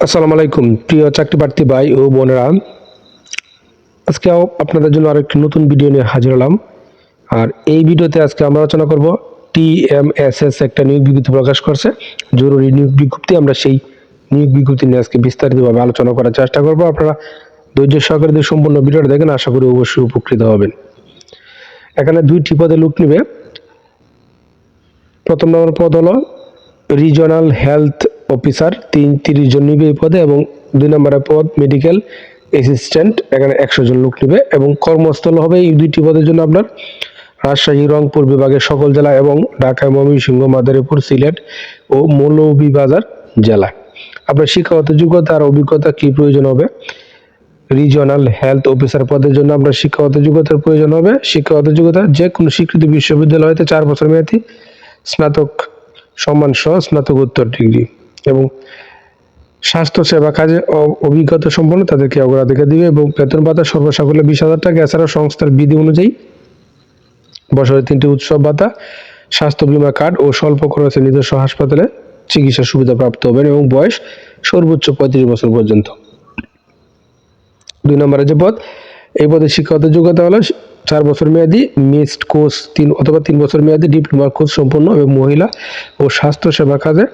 আসসালামু আলাইকুম, প্রিয় চাকরি প্রার্থী ভাই ও বোনেরা। আজকে আপনাদের জন্য আরেকটি নতুন ভিডিও নিয়ে হাজির হলাম। আর এই ভিডিওতে আজকে আমরা আলোচনা করব টিএমএসএস একটা নিয়োগ বিজ্ঞপ্তি প্রকাশ করছে। জরুরি নিয়োগ বিজ্ঞপ্তি, আমরা সেই নিয়োগ বিজ্ঞপ্তি নিয়ে আজকে বিস্তারিতভাবে আলোচনা করার চেষ্টা করব। আপনারা ধৈর্য সহকারে দিয়ে সম্পূর্ণ ভিডিওটা দেখেন, আশা করি অবশ্যই উপকৃত হবেন। এখানে দুইটি পদে লুক নেবে। প্রথম নম্বর পদ হলো রিজনাল হেলথ অফিসার, তিন তিরিশ জন নিবে এই পদে এবং দুই নম্বরের পদ মেডিকেল অ্যাসিস্ট্যান্ট, এখানে একশো জন লোক নেবে এবং কর্মস্থল হবে এই দুইটি পদের জন্য আপনার। রাজশাহী, রংপুর বিভাগের সকল জেলা এবং ঢাকা, ময়মনসিংহ, মাদারীপুর, সিলেট ও মৌলভীবাজার জেলা। আপনার শিক্ষাগত যোগ্যতা আর অভিজ্ঞতা কি প্রয়োজন হবে? রিজিওনাল হেলথ অফিসার পদের জন্য আপনার শিক্ষাগত যোগ্যতার প্রয়োজন হবে। শিক্ষাগত যোগ্যতা যে কোনো স্বীকৃত বিশ্ববিদ্যালয় হতে চার বছর মেয়াদী। স্নাতক সম্মান সহ স্নাতকোত্তর ডিগ্রি। এবং স্বাস্থ্য সেবা কাজে অভিজ্ঞতা সম্পন্ন তাদেরকে অগ্রাধিকার দিবে এবং বেতন ভাতা সর্বসাকুল্যে বিশ হাজার টাকা। এছাড়াও সংস্থার বিধি অনুযায়ী বছরের তিনটি উৎসব ভাতা, স্বাস্থ্য বীমা কার্ড ও স্বল্প খরচে নিজস্ব হাসপাতালে চিকিৎসা সুবিধা প্রাপ্ত হবেন এবং বয়স সর্বোচ্চ পঁয়ত্রিশ বছর পর্যন্ত। দুই নম্বরে যে পদ, এই পদে শিক্ষাগত যোগ্যতা হলো চার বছর মেয়াদি, মিসড কোর্স তিন অথবা তিন বছর মেয়াদি, ডিপ্লোমা কোর্স সম্পন্ন এবং মহিলা ও স্বাস্থ্য সেবা কাজে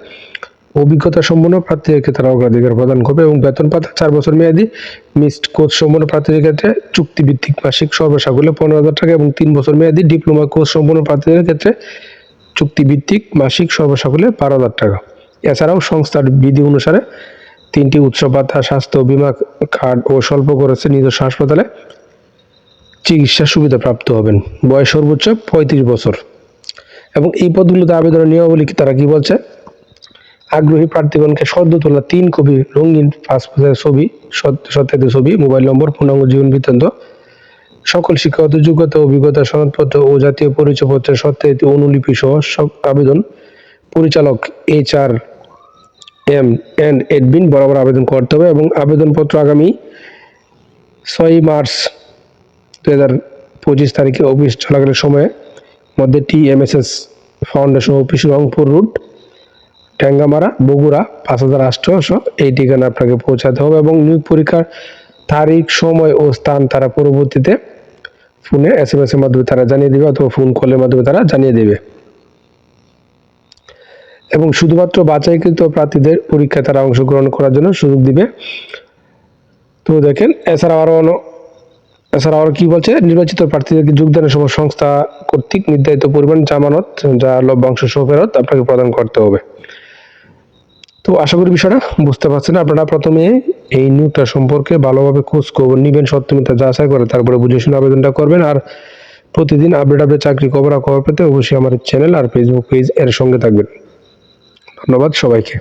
অভিজ্ঞতা সম্পন্ন প্রার্থীদের ক্ষেত্রে অগ্রাধিকার প্রদান করবে এবং বেতন পাতা চার বছর মেয়াদি মিসড কোর্স সম্পন্ন প্রার্থীদের ক্ষেত্রে চুক্তিভিত্তিক মাসিক সর্বসাকুল্যে পনেরো হাজার টাকা এবং তিন বছর মেয়াদি ডিপ্লোমা কোর্স সম্পন্ন প্রার্থীদের ক্ষেত্রে চুক্তিভিত্তিক মাসিক সর্বসাকুল্যে বারো হাজার টাকা। এছাড়াও সংস্থার বিধি অনুসারে তিনটি উৎসব ভাতা স্বাস্থ্য বীমা কার্ড ও স্বল্প খরচে নিজস্ব হাসপাতালে চিকিৎসা সুবিধা প্রাপ্ত হবেন। বয়স সর্বোচ্চ পঁয়ত্রিশ বছর। এবং এই পদগুলোতে আবেদনের নিয়মাবলী তারা কি বলছে? আগ্রহী প্রার্থীগণকে সদ্য তোলা তিন কপি রঙিন পাসপোর্টের ছবি, সত- সত্যায়িত ছবি, মোবাইল নম্বর পূর্ণাঙ্গ জীবন বৃত্তান্ত, সকল শিক্ষাগত যোগ্যতা, অভিজ্ঞতা, সনদপত্র ও জাতীয় পরিচয়পত্রের সত্যায়িত অনুলিপি সহ সব আবেদন পরিচালক H R M and admin বরাবর আবেদন করতে হবে এবং আবেদনপত্র আগামী ছয়ই মার্চ দু হাজার পঁচিশ তারিখে অফিস চলাকালীন সময়ে মধ্যে TMSS foundation office Rangpur route Tengamara, Bogura, পাঁচ হাজার আটশোশো এই ঠিকানা আপনাকে পৌঁছাতে হবে এবং নিয়োগ পরীক্ষার তারিখ, সময় ও স্থান তারা পরবর্তীতে ফোনে এস এম এস এর মাধ্যমে তারা জানিয়ে দেবে অথবা ফোন কলের মাধ্যমে তারা জানিয়ে দেবে। এবং শুধুমাত্র বাছাইকৃত প্রার্থীদের পরীক্ষায় তারা অংশগ্রহণ করার জন্য সুযোগ দিবে। তো দেখেন, এছাড়া আরও এছাড়া আরও কি বলছে? নির্বাচিত প্রার্থীদেরকে যোগদানের সময় সংস্থা কর্তৃক নির্ধারিত পরিমাণ জামানত, যা লভ্যাংশ সহ ফেরত আপনাকে প্রদান করতে হবে। তো আশা করি বিষয়টা বুঝতে পারছেন। আপনারা প্রথমে এই নিয়োগটা সম্পর্কে ভালোভাবে খোঁজ খবর নেবেন সত্যমিতা যাচাই করে তারপরে বুঝে শুনে আবেদনটা করবেন। আর প্রতিদিন আপডেট আপডেট চাকরি খবর খবর পেতে অবশ্যই আমাদের চ্যানেল আর ফেসবুক পেজ এর সঙ্গে থাকবেন। ধন্যবাদ সবাইকে।